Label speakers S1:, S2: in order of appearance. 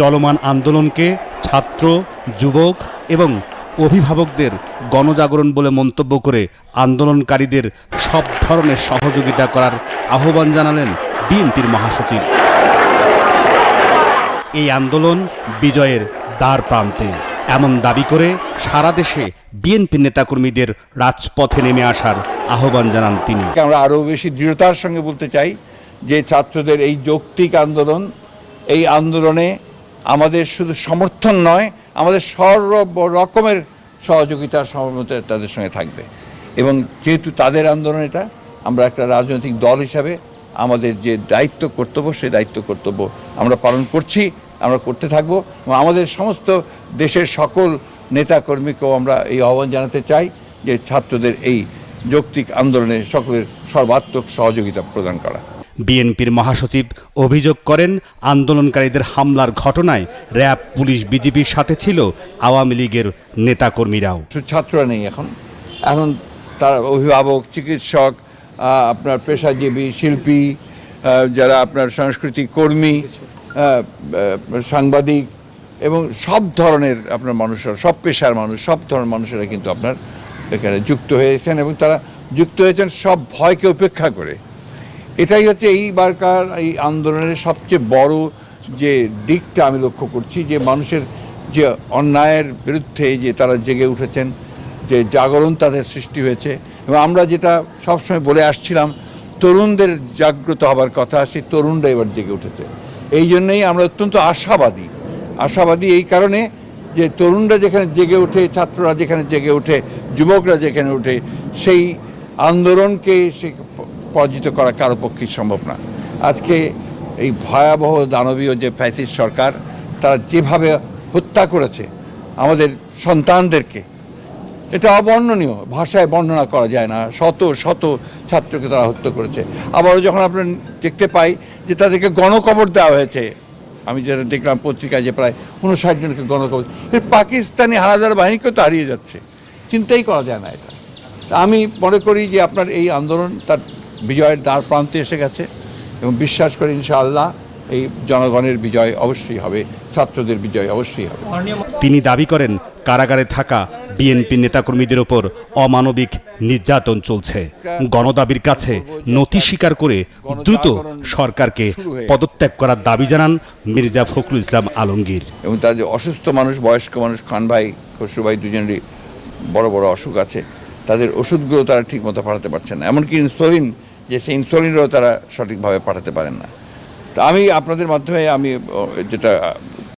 S1: চলমান আন্দোলনকে ছাত্র, যুবক এবং অভিভাবকদের গণজাগরণ বলে মন্তব্য করে আন্দোলনকারীদের সব ধরনের সহযোগিতা করার আহ্বান জানালেন বিএনপির মহাসচিব। এই আন্দোলন বিজয়ের দ্বার প্রান্তে। এমন দাবি করে সারা দেশে বিএনপি নেতাকর্মীদের রাজপথে নেমে আসার আহ্বান জানান তিনি।
S2: আমরা আরও বেশি দৃঢ়তার সঙ্গে বলতে চাই যে ছাত্রদের এই যৌক্তিক আন্দোলন, এই আন্দোলনে আমাদের শুধু সমর্থন নয়, আমাদের সর্ব রকমের সহযোগিতা সহমত তাদের সঙ্গে থাকবে। এবং যেহেতু তাদের আন্দোলন এটা, আমরা একটা রাজনৈতিক দল হিসাবে আমাদের যে দায়িত্ব কর্তব্য, সেই দায়িত্ব কর্তব্য আমরা পালন করছি, আমরা করতে থাকব। এবং আমাদের সমস্ত দেশের সকল নেতাকর্মীকেও আমরা এই আহ্বান জানাতে চাই যে ছাত্রদের এই যৌক্তিক আন্দোলনে সকলের সর্বাত্মক সহযোগিতা প্রদান করা।
S1: বিএনপির মহাসচিব অভিযোগ করেন, আন্দোলনকারীদের হামলার ঘটনায় র্যাব পুলিশ বিজিবির সাথে ছিল আওয়ামী লীগের নেতাকর্মীরাও।
S2: ছাত্ররা নেই এখন। এখন তার অভিভাবক, চিকিৎসক আপনার পেশাজীবী, শিল্পী যারা আপনার সাংস্কৃতিক কর্মী সাংবাদিক এবং সব ধরনের আপনার মানুষরা, সব পেশার মানুষ, সব ধরনের মানুষেরা কিন্তু আপনার এখানে যুক্ত হয়েছেন এবং তারা যুক্ত হয়েছেন সব ভয়কে উপেক্ষা করে। এটাই হচ্ছে এইবারকার এই আন্দোলনের সবচেয়ে বড় যে দিকটা আমি লক্ষ্য করছি, যে মানুষের যে অন্যায়ের বিরুদ্ধে যে তারা জেগে উঠেছেন, যে জাগরণ তাদের সৃষ্টি হয়েছে। এবং আমরা যেটা সবসময় বলে আসছিলাম, তরুণদের জাগ্রত হবার কথা, সেই তরুণরা এবার জেগে উঠেছে। এই জন্যই আমরা অত্যন্ত আশাবাদী আশাবাদী এই কারণে যে তরুণরা যেখানে জেগে ওঠে, ছাত্ররা যেখানে জেগে ওঠে, যুবকরা যেখানে ওঠে, সেই আন্দোলনকে সে পরাজিত করা কারও পক্ষেই সম্ভব না। আজকে এই ভয়াবহ দানবীয় যে ফ্যাসিস্ট সরকার, তারা যেভাবে হত্যা করেছে আমাদের সন্তানদেরকে, এটা অবর্ণনীয়। ভাষায় বর্ণনা করা যায় না। শত শত ছাত্রকে তারা হত্যা করেছে। আবারও যখন আমরা দেখতে পাই যে তাদেরকে গণকবর দেওয়া হয়েছে, আমি যেটা দেখলাম পত্রিকায় যে প্রায় উনষাট জনকে গণকবর পাকিস্তানি হানাদার বাহিনীকেও তো হারিয়ে যাচ্ছে। চিন্তাই করা যায় না এটা। আমি মনে করি যে আপনার এই আন্দোলন তার বিজয়ের দ্বার প্রান্তে এসে গেছে এবং বিশ্বাস করি ইনশাআল্লাহ এই জনগণের বিজয় অবশ্যই হবে ছাত্রদের বিজয় অবশ্যই হবে।
S1: তিনি দাবি করেন কারাগারে থাকা বিএনপি নেতাকর্মীদের ওপর অমানবিক নির্যাতন চলছে। গণদাবির কাছে নথি স্বীকার করে দ্রুত সরকারকে পদত্যাগ করার দাবি জানান মির্জা ফখরুল ইসলাম আলমগীর।
S2: এবং তার যে অসুস্থ মানুষ বয়স্ক মানুষ খান ভাই খসরু ভাই দুজনেরই বড় বড় অসুখ আছে তাদের ওষুধগুলো তারা ঠিক মতো পাঠাতে পারছেন না। এমনকি ইনসুলিন যে সেই ইনসুলিনও তারা সঠিকভাবে পাঠাতে পারেন না। তা আমি আপনাদের মাধ্যমে আমি যেটা